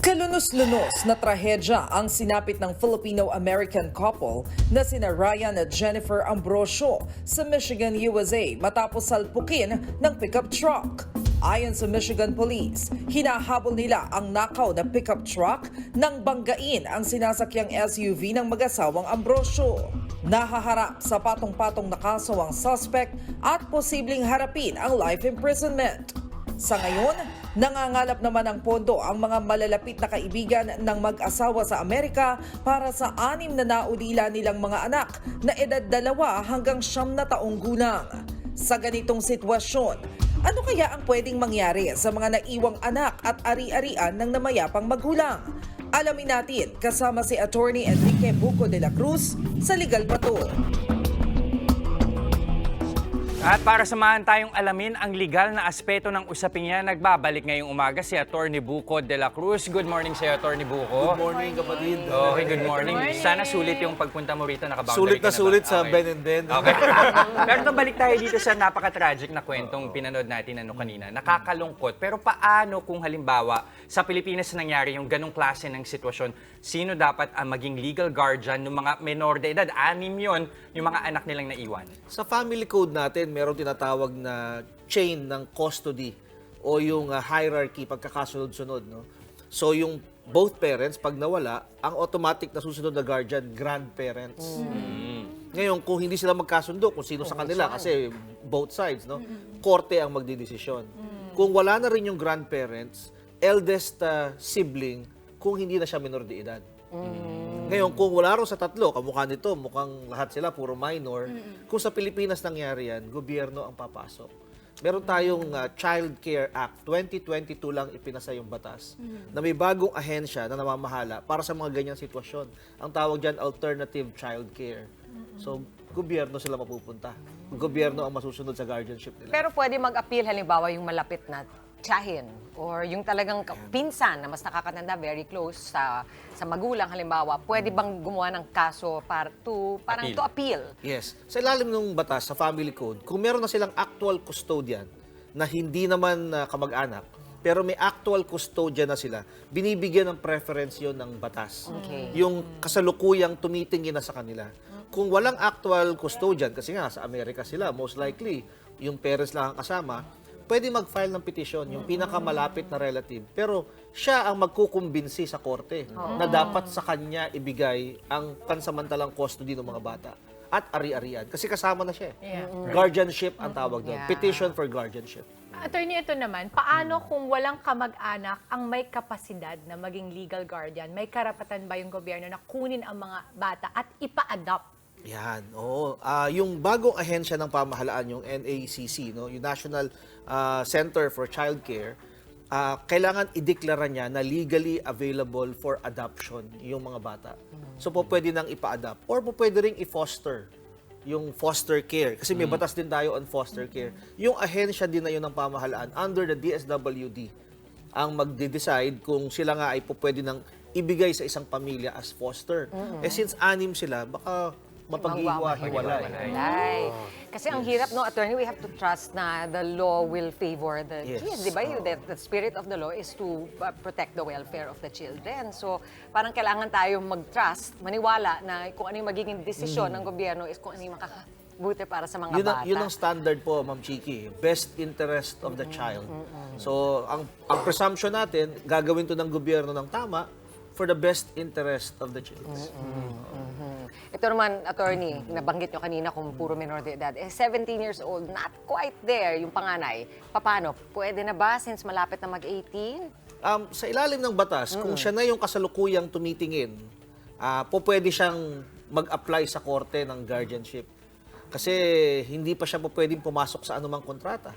Kalunos-lunos na trahedya ang sinapit ng Filipino-American couple na sina Ryan at Jennifer Ambrosio sa Michigan, USA matapos salpukin ng pickup truck. Ayon sa Michigan Police, hinahabol nila ang nakaw na pickup truck nang banggain ang sinasakyang SUV ng mag-asawang Ambrosio. Nahaharap sa patong-patong na kaso ang suspect at posibleng harapin ang life imprisonment. Sa ngayon, nangangalap naman ng pondo ang mga malalapit na kaibigan ng mag-asawa sa Amerika para sa anim na naulila nilang mga anak na edad dalawa hanggang siyam na taong gulang. Sa ganitong sitwasyon, ano kaya ang pwedeng mangyari sa mga naiwang anak at ari-arian ng namayapang magulang? Alamin natin kasama si Attorney Enrique Buco de la Cruz sa Legal Patrol. At para samahan tayong alamin ang legal na aspeto ng usapin niya, nagbabalik ngayong umaga si Attorney Buco de la Cruz. Good morning iyo, Attorney Buco. Good morning, kapatid. Okay, good morning. Sana sulit yung pagpunta mo rito. Nakaboundary Sulit ka na ba? sulit sa Okay. Ben and Ben. Okay. pero itong balik tayo dito sa napaka-tragic na kwentong pinanood natin ano kanina. Nakakalungkot. Pero paano kung halimbawa sa Pilipinas nangyari yung ganong klase ng sitwasyon, sino dapat ang maging legal guardian ng mga menor de edad? Anim yon yung mga anak nilang naiwan. Sa family code natin, meron tinatawag na chain ng custody o yung uh, hierarchy pagkakasunod-sunod. No? So yung both parents, pag nawala, ang automatic na susunod na guardian, grandparents. Ngayon, kung hindi sila magkasundo, kung sino sa kanila, kasi both sides, no? korte ang magdidesisyon. Kung wala na rin yung grandparents, eldest uh, sibling, kung hindi na siya minor de edad. Ngayon, kung wala rin sa tatlo, kamukha nito, mukhang lahat sila puro minor. Kung sa Pilipinas nangyari yan, gobyerno ang papasok. Meron tayong uh, Child Care Act, 2022 lang ipinasa yung batas, na may bagong ahensya na namamahala para sa mga ganyang sitwasyon. Ang tawag dyan, Alternative Child Care. So, gobyerno sila mapupunta. Gobyerno ang masusunod sa guardianship nila. Pero pwede mag-appeal halimbawa yung malapit na tiyahin or yung talagang ka- pinsan na mas nakakatanda, very close sa sa magulang halimbawa, pwede bang gumawa ng kaso para to parang Appeal. to appeal? Yes. Sa ilalim ng batas, sa family code, kung meron na silang actual custodian na hindi naman uh, kamag-anak, pero may actual custodian na sila, binibigyan ng preference yon ng batas. Okay. Yung kasalukuyang tumitingin na sa kanila. Kung walang actual custodian, kasi nga sa Amerika sila, most likely, yung parents lang ang kasama, pwede mag-file ng petition, yung pinakamalapit na relative. Pero siya ang magkukumbinsi sa korte na dapat sa kanya ibigay ang pansamantalang custody ng mga bata at ari-arian. Kasi kasama na siya. eh. Guardianship ang tawag doon. Yeah. Petition for guardianship. Attorney, ito naman, paano kung walang kamag-anak ang may kapasidad na maging legal guardian? May karapatan ba yung gobyerno na kunin ang mga bata at ipa-adopt? Yan, oo. Ah, yung bagong ahensya ng pamahalaan, yung NACC, no, yung National ah, Center for Child Care, ah, kailangan ideklara niya na legally available for adoption yung mga bata. So po pwede nang ipa-adopt or po pwede ring i-foster yung foster care. Kasi may batas din tayo on foster care. Yung ahensya din na yun ng pamahalaan under the DSWD ang magde-decide kung sila nga ay po pwede nang ibigay sa isang pamilya as foster. Eh since anim sila, baka mapaghiwa-hiwalay. Hiwalay. Kasi ang hirap, no, attorney, we have to trust na the law will favor the Yes. kids, di ba? You- The, the spirit of the law is to uh, protect the welfare of the children. So, parang kailangan tayo mag-trust, maniwala na kung ano yung magiging desisyon ng gobyerno is kung ano yung makakabuti para sa mga Mm. Yun ang, bata. yun ang standard po, Ma'am Chiki. Best interest of the child. So, ang, ang presumption natin, gagawin to ng gobyerno ng tama for the best interest of the children. Ito naman, attorney, nabanggit nyo kanina kung puro minor de edad. Eh, 17 years old, not quite there yung panganay. Paano? Pwede na ba since malapit na mag-18? Um, sa ilalim ng batas, kung siya na yung kasalukuyang tumitingin, ah po pwede siyang mag-apply sa korte ng guardianship. Kasi hindi pa siya po pwedeng pumasok sa anumang kontrata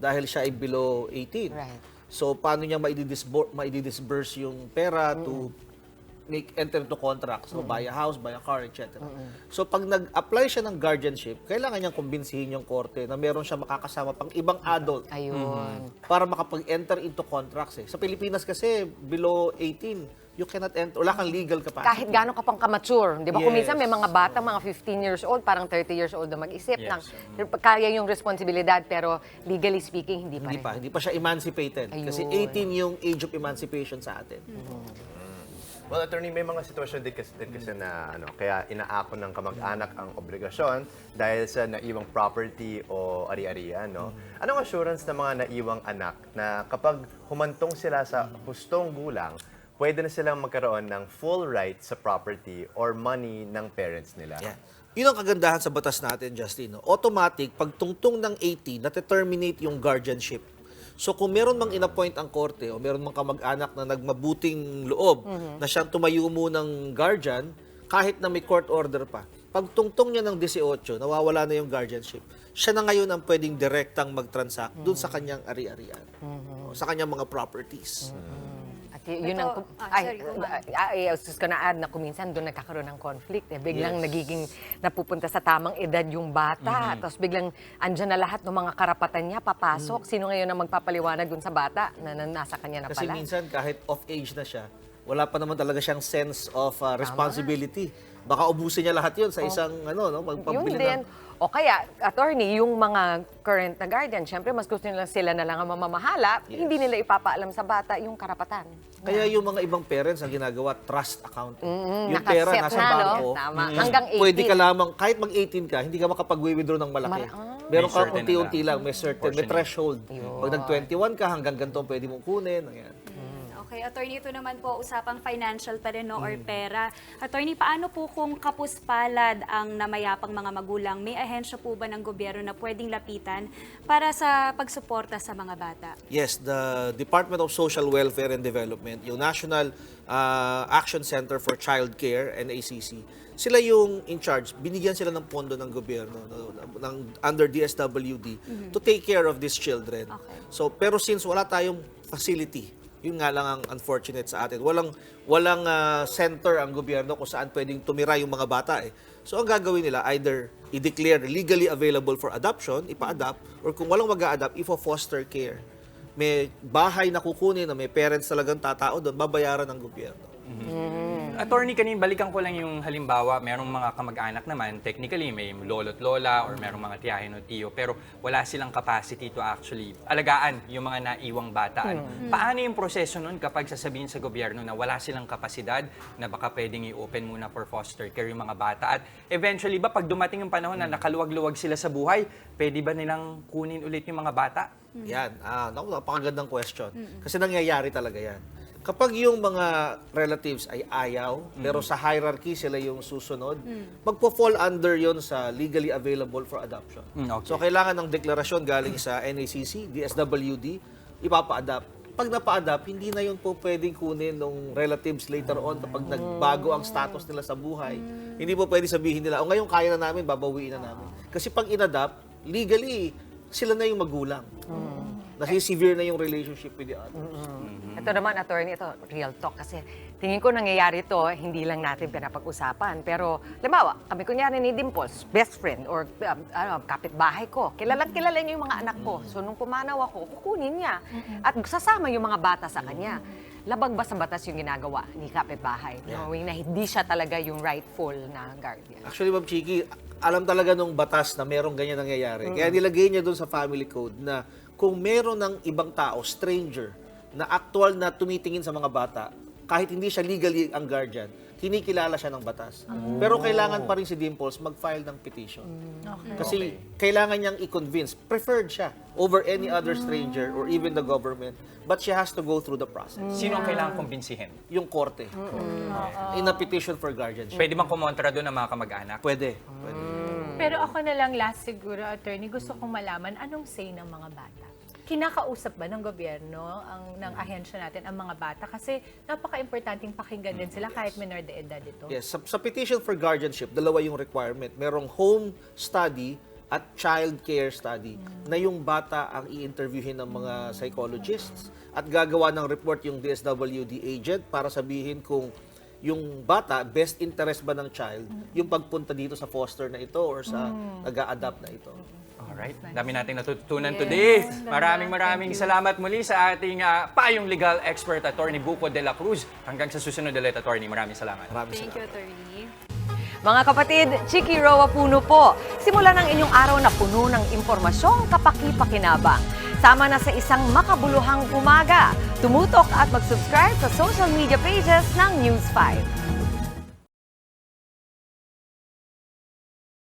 dahil siya ay below 18. Right. So, paano niya maididisburse, maididisburse yung pera to make enter into contract. So, buy a house, buy a car, etc. So, pag nag-apply siya ng guardianship, kailangan niyang kumbinsihin yung korte na meron siya makakasama pang ibang adult Ayun. para makapag-enter into contracts. Eh. Sa Pilipinas kasi, below 18, you cannot enter. Wala kang legal capacity. Kahit gano'n ka pang kamature. Di ba? Kung Yes. minsan may mga bata, mga 15 years old, parang 30 years old na mag-isip Yes. ng kaya yung responsibilidad, pero legally speaking, hindi pa Hindi rin. pa, hindi pa siya emancipated. Kasi Ayun. 18 yung age of emancipation sa atin. Well, attorney, may mga sitwasyon din kasi, din kasi na ano, kaya inaako ng kamag-anak ang obligasyon dahil sa naiwang property o ari-arian, no? Anong assurance ng mga naiwang anak na kapag humantong sila sa hustong gulang, pwede na silang magkaroon ng full right sa property or money ng parents nila? Yan. Yun ang kagandahan sa batas natin, Justin. Automatic, pag tungtong ng 18, na-terminate yung guardianship. So kung meron mang inappoint ang korte o meron mang kamag-anak na nagmabuting loob na siyang tumayo mo ng guardian, kahit na may court order pa, pag tungtong niya ng 18, nawawala na yung guardianship. Siya na ngayon ang pwedeng direktang mag-transact dun sa kanyang ari-arian. o Sa kanyang mga properties. At y- yun Ito, ang... ah, ay, sorry, go, ma'am. ay, I was just gonna add na kuminsan doon nagkakaroon ng conflict. Eh. Biglang nagiging napupunta sa tamang edad yung bata. Tapos biglang andyan na lahat ng mga karapatan niya, papasok. Sino ngayon ang magpapaliwanag doon sa bata na, na nasa kanya na Kasi pala? minsan kahit off age na siya, wala pa naman talaga siyang sense of uh, responsibility. Baka ubusin niya lahat 'yon sa isang ano no, Yun magpabili din. ng O kaya, attorney, yung mga current na guardian, syempre mas gusto nila sila na lang ang mamamahala, hindi nila ipapaalam sa bata yung karapatan. Kaya yung mga ibang parents ang ginagawa trust account. yung nakaset pera nasa na, no? bangko. Tama. Mm. Hanggang 18. Pwede ka lamang kahit mag-18 ka, hindi ka makapag-withdraw ng malaki. Mal- ah. Meron May ka certain unti-unti lang, may certain, may portion. threshold. Pag nag-21 ka, hanggang ganito ang pwede mong kunin. Ayan. Okay, attorney, ito naman po usapang financial pa rin, no, or pera. Attorney, paano po kung kapuspalad ang namayapang mga magulang? May ahensya po ba ng gobyerno na pwedeng lapitan para sa pagsuporta sa mga bata? Yes, the Department of Social Welfare and Development, yung National uh, Action Center for Child Care, NACC, sila yung in charge. Binigyan sila ng pondo ng gobyerno no, ng, under DSWD to take care of these children. Okay. So, pero since wala tayong facility, yun nga lang ang unfortunate sa atin. Walang walang ah, center ang gobyerno kung saan pwedeng tumira yung mga bata eh. So ang gagawin nila either i-declare legally available for adoption, ipa-adopt, or kung walang mag-a-adopt, ifo-foster care. May bahay na kukunin na may parents talagang tatao doon, babayaran ng gobyerno. Attorney, kanin balikan ko lang yung halimbawa, merong mga kamag-anak naman, technically may lolo't lola or merong mga tiyahin o tiyo, pero wala silang capacity to actually alagaan yung mga naiwang bataan. Paano yung proseso nun kapag sasabihin sa gobyerno na wala silang kapasidad na baka pwedeng i-open muna for foster care yung mga bata? At eventually ba pag dumating yung panahon na nakaluwag-luwag sila sa buhay, pwede ba nilang kunin ulit yung mga bata? Yan. Ah, naku, napakagandang question. Kasi nangyayari talaga yan. Kapag yung mga relatives ay ayaw, pero sa hierarchy sila yung susunod, magpo-fall under yon sa legally available for adoption. Mm, okay. So kailangan ng deklarasyon galing sa NACC, DSWD, ipapa-adapt. Pag napa-adapt, hindi na yun po pwedeng kunin ng relatives later on kapag nagbago ang status nila sa buhay. Hindi po pwede sabihin nila, o ngayon kaya na namin, babawiin na namin. Kasi pag inadapt, legally, sila na yung magulang. Nasi-severe na yung relationship with the other. Ito naman, attorney, ito, real talk. Kasi tingin ko nangyayari to hindi lang natin pinapag-usapan. Pero, limbawa, kami kunyari ni Dimples, best friend or um, ano, kapitbahay ko. Kilala kilala niya yung mga anak ko. So, nung pumanaw ako, kukunin niya. At sasama yung mga bata sa kanya. Labag ba sa batas yung ginagawa ni kapitbahay? Knowing na hindi siya talaga yung rightful na guardian. Actually, Ma'am Chiki, alam talaga nung batas na merong ganyan nangyayari. Kaya nilagay niya doon sa family code na kung meron ng ibang tao, stranger, na actual na tumitingin sa mga bata, kahit hindi siya legally ang guardian, kinikilala siya ng batas. Pero kailangan pa rin si Dimples mag-file ng petition. Kasi kailangan niyang i-convince, preferred siya over any other stranger or even the government, but she has to go through the process. Sino ang kailangan kumbinsihin? Yung korte. In a petition for guardianship. Pwede bang kumontra doon ang mga kamag-anak? Pwede. Pwede. Pero ako na lang last siguro, attorney, gusto kong malaman anong say ng mga bata. Kinakausap ba ng gobyerno, ang, ng ahensya natin, ang mga bata? Kasi napaka-importanting pakinggan din sila kahit minor de edad ito. Yes, sa, sa petition for guardianship, dalawa yung requirement. Merong home study at child care study na yung bata ang i-interviewin ng mga psychologists at gagawa ng report yung DSWD agent para sabihin kung yung bata, best interest ba ng child, yung pagpunta dito sa foster na ito or sa nag-a-adapt na ito. Alright, dami nating natutunan today. Maraming maraming salamat muli sa ating ah, payong legal expert, Attorney Buco de la Cruz. Hanggang sa susunod ulit, Attorney. Maraming salamat. Maraming Thank salamat. you, Attorney. Mga kapatid, Chiki Roa Puno po. Simula ng inyong araw na puno ng impormasyong kapaki-pakinabang. Sama na sa isang makabuluhang umaga. Tumutok at mag-subscribe sa social media pages ng News 5.